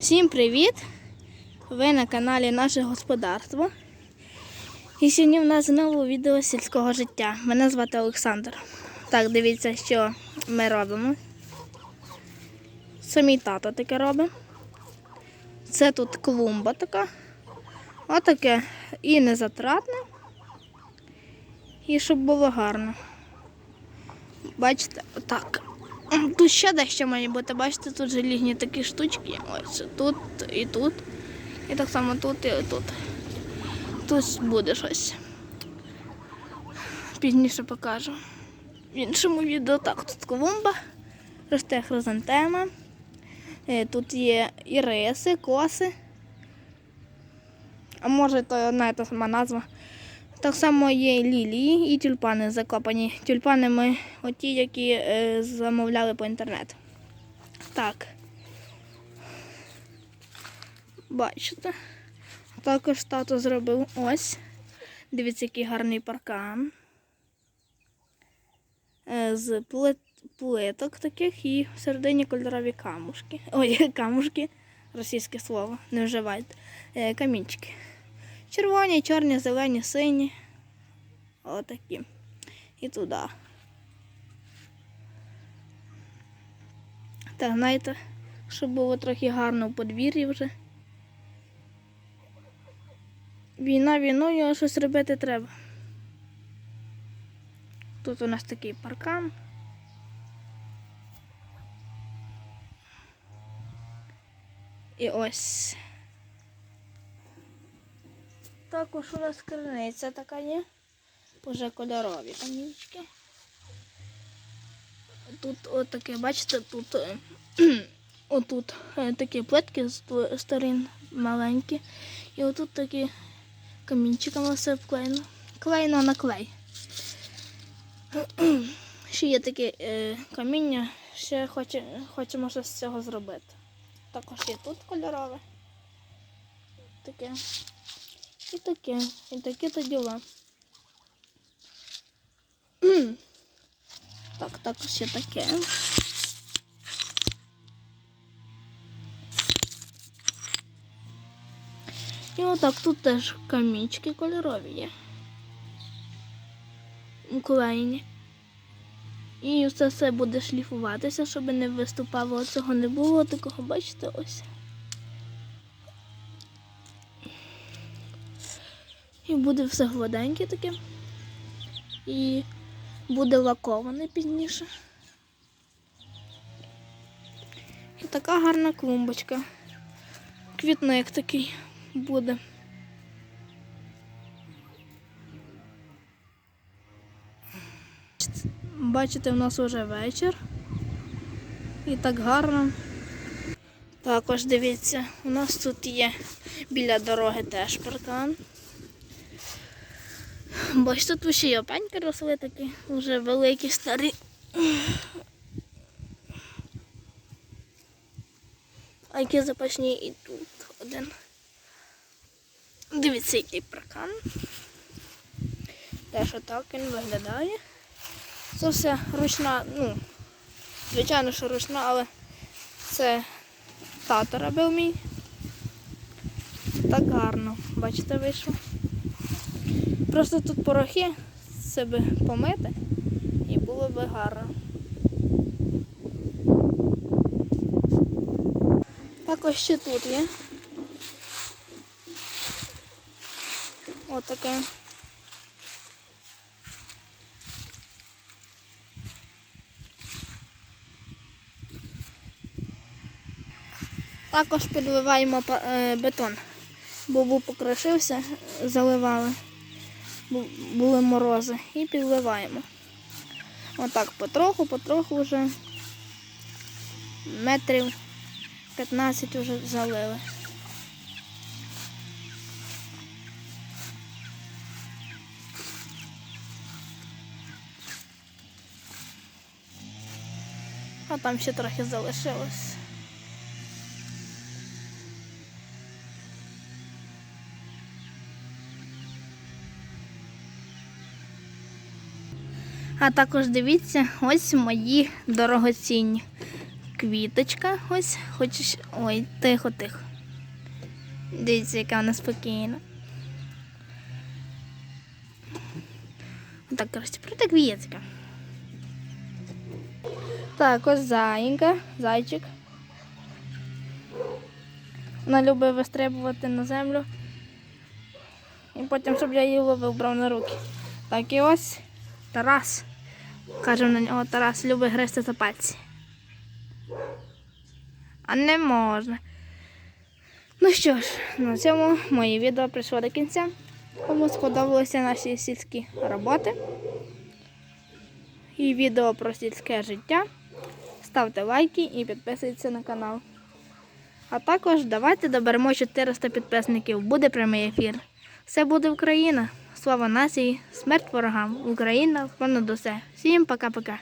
Всім привіт! Ви на каналі Наше Господарство. І сьогодні в нас знову відео сільського життя. Мене звати Олександр. Так, дивіться, що ми робимо. Це мій тато таке робить. Це тут клумба така. Отаке і незатратне. І щоб було гарно. Бачите, отак. Тут ще дещо має бути, бачите, тут желізні такі штучки. Ось тут і тут. І так само тут і тут. Тут буде щось. Пізніше покажу. В іншому відео так, тут клумба, росте хризантема. Е, Тут є і риси, коси. А може то одна і та сама назва. Так само є лілії і тюльпани закопані. Тюльпани ми оті, які е, замовляли по інтернету. Так. Бачите? Також тато зробив ось. Дивіться, який гарний паркан. Е, з плит, плиток таких і всередині кольорові камушки. Ой, камушки, російське слово, не вживайте. Е, камінчики. Червоні, чорні, зелені, сині. Отакі. І туди. Так, знаєте, щоб було трохи гарно в подвір'ї вже. Війна війною, а щось робити треба. Тут у нас такий паркан. І ось. Також у нас криниця така є. Уже кольорові камінчики. Тут отаке, бачите, тут е, отут е, такі плитки з сторін маленькі. І отут такі камінчиками все вклеєно. Клеєно на клей. Ще є таке каміння, ще хоче, хочемо щось з цього зробити. Також є тут кольорове. Таке. І таке, і таке то діла. Так, також ще таке. І отак тут теж камінчики кольорові є. Уклеєні. І все все буде шліфуватися, щоб не виступало цього не було такого, бачите, ось. І буде все гладеньке таке. І буде лаковане пізніше. І така гарна клумбочка. Квітник такий буде. Бачите, в нас вже вечір. І так гарно. Також дивіться, у нас тут є біля дороги теж паркан. Бачите, тут ще є опеньки росли такі, вже великі, старі. А які запашні і тут один. Дивіться, який паркан. Теж отак він виглядає. Це все ручна, ну, звичайно, що ручна, але це тато робив мій. Так гарно, бачите, вийшло. Просто тут порохи себе помити і було би гарно. Також ще тут є. Отаке. Також підливаємо е, бетон, бо був покрошився, заливали були морози і підливаємо. Отак потроху, потроху вже метрів 15 вже залили. А там ще трохи залишилось. А також дивіться, ось мої дорогоцінні квіточка. Ось, хочеш. Ой, тихо, тихо. Дивіться, яка вона спокійна. Так, коротше, проти квіточка. Так, ось заїнька, зайчик. Вона любить вистрибувати на землю. І потім, щоб я її ловив, брав на руки. Так, і ось Тарас. Кажемо на нього, Тарас любить гризти за пальці. А не можна. Ну що ж, на цьому моє відео прийшло до кінця. Кому сподобалися наші сільські роботи і відео про сільське життя, ставте лайки і підписуйтесь на канал. А також давайте доберемо 400 підписників. Буде прямий ефір. Все буде Україна. Слава нації, смерть ворогам. Україна понад усе. Всім пока-пока.